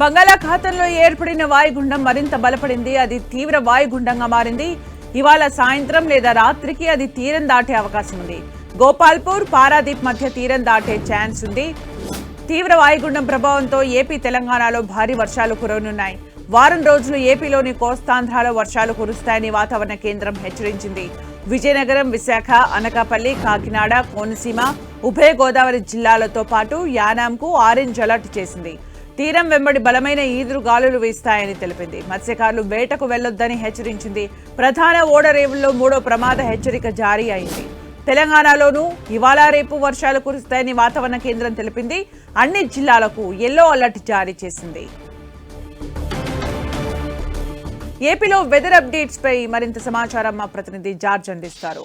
బంగాళాఖాతంలో ఏర్పడిన వాయుగుండం మరింత బలపడింది. అది తీవ్ర వాయుగుండంగా మారింది. ఇవాళ సాయంత్రం లేదా రాత్రికి అది తీరం దాటే అవకాశం ఉంది. గోపాల్పూర్ పారాదీప్ మధ్య తీరం దాటే ఛాన్స్ ఉంది. తీవ్ర వాయుగుండం ప్రభావంతో ఏపీ తెలంగాణలో భారీ వర్షాలు కురవనున్నాయి. వారం రోజులు ఏపీలోని కోస్తాంధ్రాలో వర్షాలు కురుస్తాయని వాతావరణ కేంద్రం హెచ్చరించింది. విజయనగరం విశాఖ అనకాపల్లి కాకినాడ కోనసీమ ఉభయ గోదావరి జిల్లాలతో పాటు యానాంకు ఆరెంజ్ అలర్ట్ చేసింది. తీరం వెంబడి బలమైన ఈదురు గాలులు వీస్తాయని తెలిపింది. మత్స్యకారులు వేటకు వెళ్ళొద్దని హెచ్చరించింది. ప్రధాన ఓడరేవుల్లో మూడో ప్రమాద హెచ్చరిక జారీ అయింది. తెలంగాణలోనూ ఇవాళ రేపు వర్షాలు కురుస్తాయని వాతావరణ కేంద్రం తెలిపింది. అన్ని జిల్లాలకు ఎల్లో అలర్ట్ జారీ చేసింది. ఏపీలో వెదర్ అప్డేట్స్ పై మరింత సమాచారం మా ప్రతినిధి జార్జ్ అందిస్తారు.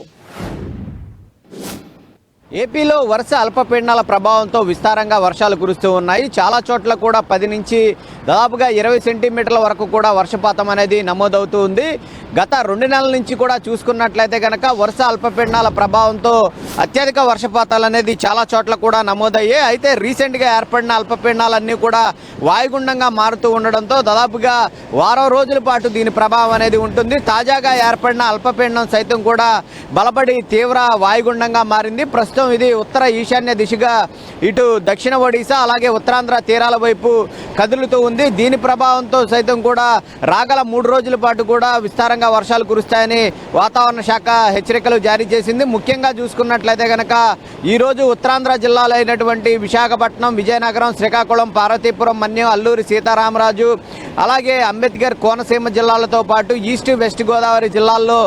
ఏపీలో వరుస అల్పపీడనాల ప్రభావంతో విస్తారంగా వర్షాలు కురుస్తూ ఉన్నాయి. చాలా చోట్ల కూడా పది నుంచి దాదాపుగా ఇరవై సెంటీమీటర్ల వరకు కూడా వర్షపాతం అనేది నమోదవుతూ ఉంది. గత రెండు నెలల నుంచి కూడా చూసుకున్నట్లయితే కనుక వరుస అల్పపీడనాల ప్రభావంతో అత్యధిక వర్షపాతాలు అనేది చాలా చోట్ల కూడా నమోదయ్యాయి. అయితే రీసెంట్గా ఏర్పడిన అల్పపీడనాలన్నీ కూడా వాయుగుండంగా మారుతూ ఉండడంతో దాదాపుగా వారం రోజుల పాటు దీని ప్రభావం అనేది ఉంటుంది. తాజాగా ఏర్పడిన అల్పపీడనం సైతం కూడా బలపడి తీవ్ర వాయుగుండంగా మారింది. ప్రస్తుతం ఇది ఉత్తర ఈశాన్య దిశగా ఇటు దక్షిణ ఒడిశా అలాగే ఉత్తరాంధ్ర తీరాల వైపు కదులుతూ ఉంది. దీని ప్రభావంతో సైతం కూడా రాగల మూడు రోజుల పాటు కూడా విస్తారంగా వర్షాలు కురుస్తాయని వాతావరణ శాఖ హెచ్చరికలు జారీ చేసింది. ముఖ్యంగా చూసుకున్నట్లయితే కనుక ఈరోజు ఉత్తరాంధ్ర జిల్లాలో అయినటువంటి విశాఖపట్నం విజయనగరం శ్రీకాకుళం పార్వతీపురం మన్యం అల్లూరి సీతారామరాజు అలాగే అంబేద్కర్ కోనసీమ జిల్లాలతో పాటు ఈస్ట్ వెస్ట్ గోదావరి జిల్లాల్లో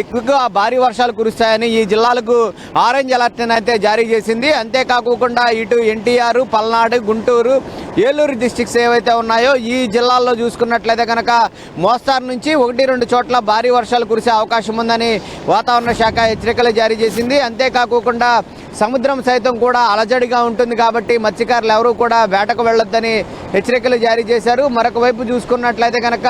ఎక్కువగా భారీ వర్షాలు కురుస్తాయని ఈ జిల్లాలకు ఆరెంజ్ అలర్ట్ అయితే జారీ చేసింది. అంతేకాకుండా ఇటు ఎన్టీఆర్ పల్నాడు గుంటూరు ఏలూరు డిస్టిక్స్ ఏవైతే ఉన్నాయో ఈ జిల్లాల్లో చూసుకున్నట్లయితే కనుక మోస్తారు నుంచి ఒకటి రెండు చోట్ల భారీ వర్షాలు కురిసే అవకాశం ఉందని వాతావరణ శాఖ హెచ్చరికలు జారీ చేసింది. అంతేకాకుండా సముద్రం సైతం కూడా అలజడిగా ఉంటుంది కాబట్టి మత్స్యకారులు ఎవరూ కూడా వేటకు వెళ్ళొద్దని హెచ్చరికలు జారీ చేశారు. మరొక వైపు చూసుకున్నట్లయితే కనుక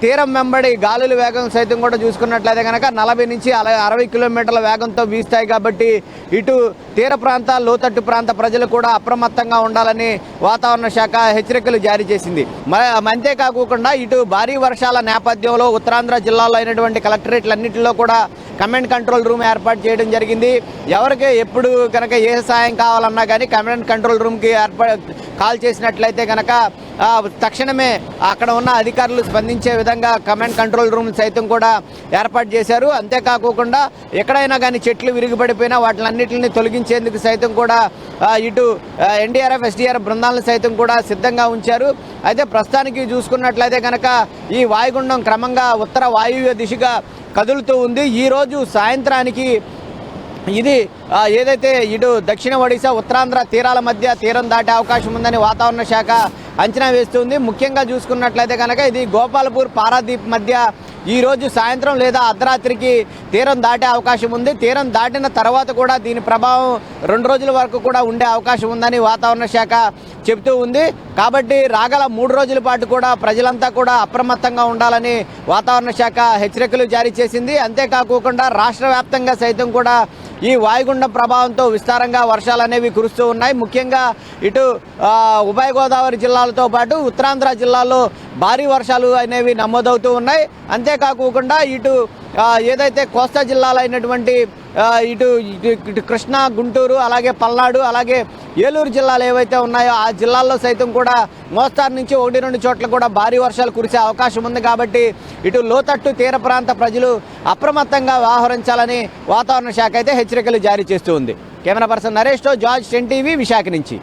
తీరం వెంబడి గాలుల వేగం సైతం కూడా చూసుకున్నట్లయితే కనుక నలభై నుంచి అల- అరవై కిలోమీటర్ల వేగంతో వీస్తాయి కాబట్టి ఇటు తీర ప్రాంత లోతట్టు ప్రాంత ప్రజలు కూడా అప్రమత్తంగా ఉండాలని వాతావరణ శాఖ హెచ్చరికలు జారీ చేసింది. మ- అంతేకాకుండా ఇటు భారీ వర్షాల నేపథ్యంలో ఉత్తరాంధ్ర జిల్లాలో అయినటువంటి కలెక్టరేట్లన్నింటిలో కూడా కమెంట్ కంట్రోల్ రూమ్ ఏర్పాటు చేయడం జరిగింది. ఎవరికి ఎప్పుడు కనుక ఏ సాయం కావాలన్నా కానీ కమెంట్ కంట్రోల్ రూమ్కి ఏర్పాటు కాల్ చేసినట్లయితే కనుక తక్షణమే అక్కడ ఉన్న అధికారులు స్పందించే విధంగా కమాండ్ కంట్రోల్ రూమ్ సైతం కూడా ఏర్పాటు చేశారు. అంతేకాకుండా ఎక్కడైనా కానీ చెట్లు విరిగిపడిపోయినా వాటిలన్నింటిని తొలగించేందుకు సైతం కూడా ఇటు ఎన్డీఆర్ఎఫ్ ఎస్డీఆర్ఎఫ్ బృందాలను సైతం కూడా సిద్ధంగా ఉంచారు. అయితే ప్రస్తుతానికి చూసుకున్నట్లయితే కనుక ఈ వాయుగుండం క్రమంగా ఉత్తర వాయువ్య దిశగా కదులుతూ ఉంది. ఈరోజు సాయంత్రానికి ఇది ఏదైతే ఇటు దక్షిణ ఒడిశా ఉత్తరాంధ్ర తీరాల మధ్య తీరం దాటే అవకాశం ఉందని వాతావరణ శాఖ అంచనా వేస్తుంది. ముఖ్యంగా చూసుకున్నట్లయితే కనుక ఇది గోపాలపూర్ పారాదీప్ మధ్య ఈ రోజు సాయంత్రం లేదా అర్ధరాత్రికి తీరం దాటే అవకాశం ఉంది. తీరం దాటిన తర్వాత కూడా దీని ప్రభావం రెండు రోజుల వరకు కూడా ఉండే అవకాశం ఉందని వాతావరణ శాఖ చెబుతూ ఉంది. కాబట్టి రాగల మూడు రోజుల పాటు కూడా ప్రజలంతా కూడా అప్రమత్తంగా ఉండాలని వాతావరణ శాఖ హెచ్చరికలు జారీ చేసింది. అంతేకాకుండా రాష్ట్ర వ్యాప్తంగా సైతం కూడా ఈ వాయుగుండం ప్రభావంతో విస్తారంగా వర్షాలు అనేవి కురుస్తూ ఉన్నాయి. ముఖ్యంగా ఇటు ఉభయ గోదావరి జిల్లాలతో పాటు ఉత్తరాంధ్ర జిల్లాలో భారీ వర్షాలు అనేవి నమోదవుతూ ఉన్నాయి. అంతేకాకుండా ఇటు ఏదైతే కోస్తా జిల్లాలైనటువంటి ఇటు- ఇటు కృష్ణా గుంటూరు అలాగే పల్నాడు అలాగే ఏలూరు జిల్లాలు ఏవైతే ఉన్నాయో ఆ జిల్లాల్లో సైతం కూడా మోస్తారు నుంచి ఒకటి రెండు చోట్ల కూడా భారీ వర్షాలు కురిసే అవకాశం ఉంది కాబట్టి ఇటు లోతట్టు తీర ప్రాంత ప్రజలు అప్రమత్తంగా వ్యవహరించాలని వాతావరణ శాఖ అయితే హెచ్చరికలు జారీ చేస్తూ ఉంది. కెమెరా పర్సన్ నరేష్తో జార్జ్ టెన్ టీవీ విశాఖ నుంచి.